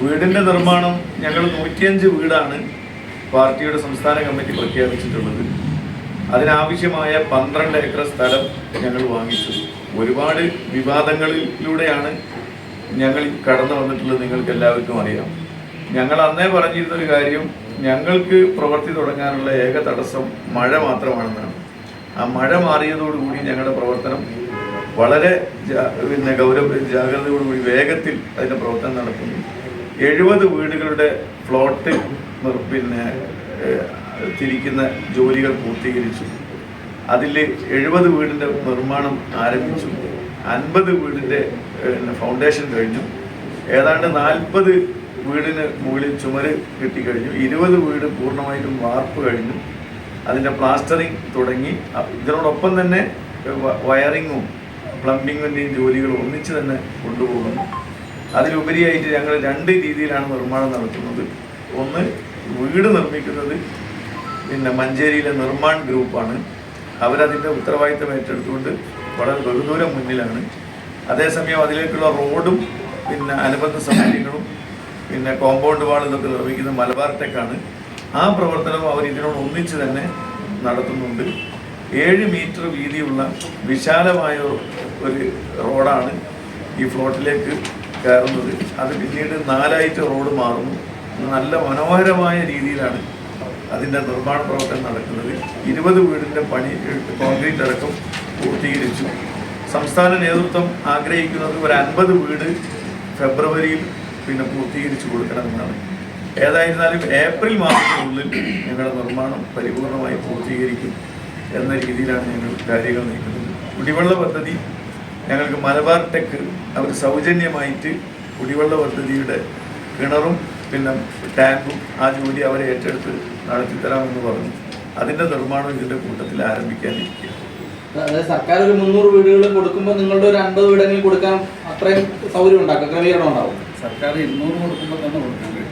വീടിന്റെ നിർമ്മാണം ഞങ്ങൾ നൂറ്റിയഞ്ച് വീടാണ് പാർട്ടിയുടെ സംസ്ഥാന കമ്മിറ്റി പ്രഖ്യാപിച്ചിട്ടുള്ളത്. അതിനാവശ്യമായ പന്ത്രണ്ട് ഏക്കർ സ്ഥലം ഞങ്ങൾ വാങ്ങിച്ചു. ഒരുപാട് വിവാദങ്ങളിലൂടെയാണ് ഞങ്ങൾ കടന്നു വന്നിട്ടുള്ളത് നിങ്ങൾക്ക് എല്ലാവർക്കും അറിയാം. ഞങ്ങൾ അന്നേ പറഞ്ഞിരുന്ന ഒരു കാര്യം ഞങ്ങൾക്ക് പ്രവൃത്തി തുടങ്ങാനുള്ള ഏക തടസ്സം മഴ മാത്രമാണെന്നാണ്. ആ മഴ മാറിയതോടുകൂടി ഞങ്ങളുടെ പ്രവർത്തനം വളരെ പിന്നെ ഗൗരവ ജാഗ്രതയോടുകൂടി വേഗത്തിൽ അതിന്റെ പ്രവർത്തനം നടക്കുന്നു. എഴുപത് വീടുകളുടെ ഫ്ലോട്ട് പിന്നെ തിരിക്കുന്ന ജോലികൾ പൂർത്തീകരിച്ചു. അതിൽ എഴുപത് വീടിന്റെ നിർമ്മാണം ആരംഭിച്ചു. അൻപത് വീടിന്റെ ഫൗണ്ടേഷൻ കഴിഞ്ഞു. ഏതാണ്ട് നാൽപ്പത് വീടിന് മുകളിൽ ചുമര് കിട്ടിക്കഴിഞ്ഞു. ഇരുപത് വീട് പൂർണമായിട്ടും വാർപ്പ് കഴിഞ്ഞു. അതിന്റെ പ്ലാസ്റ്ററിങ് തുടങ്ങി. ഇതിനോടൊപ്പം തന്നെ വയറിങ്ങും പ്ലംബിങ്ങിന്റെയും ജോലികൾ ഒന്നിച്ച് തന്നെ കൊണ്ടുപോകുന്നു. അതിലുപരിയായിട്ട് ഞങ്ങൾ രണ്ട് രീതിയിലാണ് നിർമ്മാണം നടത്തുന്നത്. ഒന്ന് വീട് നിർമ്മിക്കുന്നത് പിന്നെ മഞ്ചേരിയിലെ നിർമ്മാൺ ഗ്രൂപ്പാണ്. അവരതിന്റെ ഉത്തരവാദിത്തം ഏറ്റെടുത്തുകൊണ്ട് വളരെ ബഹുദൂരം മുന്നിലാണ്. അതേസമയം അതിലേക്കുള്ള റോഡും പിന്നെ അനുബന്ധ സൗകര്യങ്ങളും പിന്നെ കോമ്പൗണ്ട് വാൾ നിർമ്മിക്കുന്ന മലബാർ ടെക്കാണ്. ആ പ്രവർത്തനം അവർ ഇതിനോട് ഒന്നിച്ച് തന്നെ നടത്തുന്നുണ്ട്. ഏഴ് മീറ്റർ വീതിയുള്ള വിശാലമായ ഒരു റോഡാണ് ഈ ഫ്ലോട്ടിലേക്ക് കയറുന്നത്. അത് പിന്നീട് നാലായിട്ട് റോഡ് മാറുന്നു. നല്ല മനോഹരമായ രീതിയിലാണ് അതിന്റെ നിർമ്മാണ പ്രവർത്തനം നടക്കുന്നത്. ഇരുപത് വീടിന്റെ പണി കോൺക്രീറ്റ് അടക്കം പൂർത്തീകരിച്ചു. സംസ്ഥാന നേതൃത്വം ആഗ്രഹിക്കുന്നത് ഒരു അൻപത് വീട് ഫെബ്രുവരിയിൽ പിന്നെ പൂർത്തീകരിച്ചു കൊടുക്കണമെന്നാണ്. ഏതായിരുന്നാലും ഏപ്രിൽ മാസത്തിനുള്ളിൽ ഞങ്ങളുടെ നിർമ്മാണം പരിപൂർണമായി പൂർത്തീകരിക്കും എന്ന രീതിയിലാണ് ഞങ്ങൾ കാര്യങ്ങൾ നീക്കുന്നത്. കുടിവെള്ള പദ്ധതി ഞങ്ങൾക്ക് മലബാർ ടെക് അവർ സൗജന്യമായിട്ട് കുടിവെള്ള പദ്ധതിയുടെ കിണറും പിന്നെ ടാങ്കും ആ ജോലി അവരെ ഏറ്റെടുത്ത് നടത്തിത്തരാമെന്ന് പറഞ്ഞു. അതിന്റെ നിർമ്മാണം ഇതിന്റെ കൂട്ടത്തിൽ ആരംഭിക്കാനിരിക്കുക അതായത് സർക്കാർ ഒരു മുന്നൂറ് വീടുകൾ കൊടുക്കുമ്പോൾ നിങ്ങളുടെ ഒരു അൻപത് വീടെങ്കിലും കൊടുക്കാൻ അത്രയും സൗകര്യം ഉണ്ടാക്കും ക്രമീകരണം ഉണ്ടാവും. സർക്കാർ ഇരുന്നൂറ് കൊടുക്കുമ്പോൾ തന്നെ കൊടുക്കാൻ കഴിയും.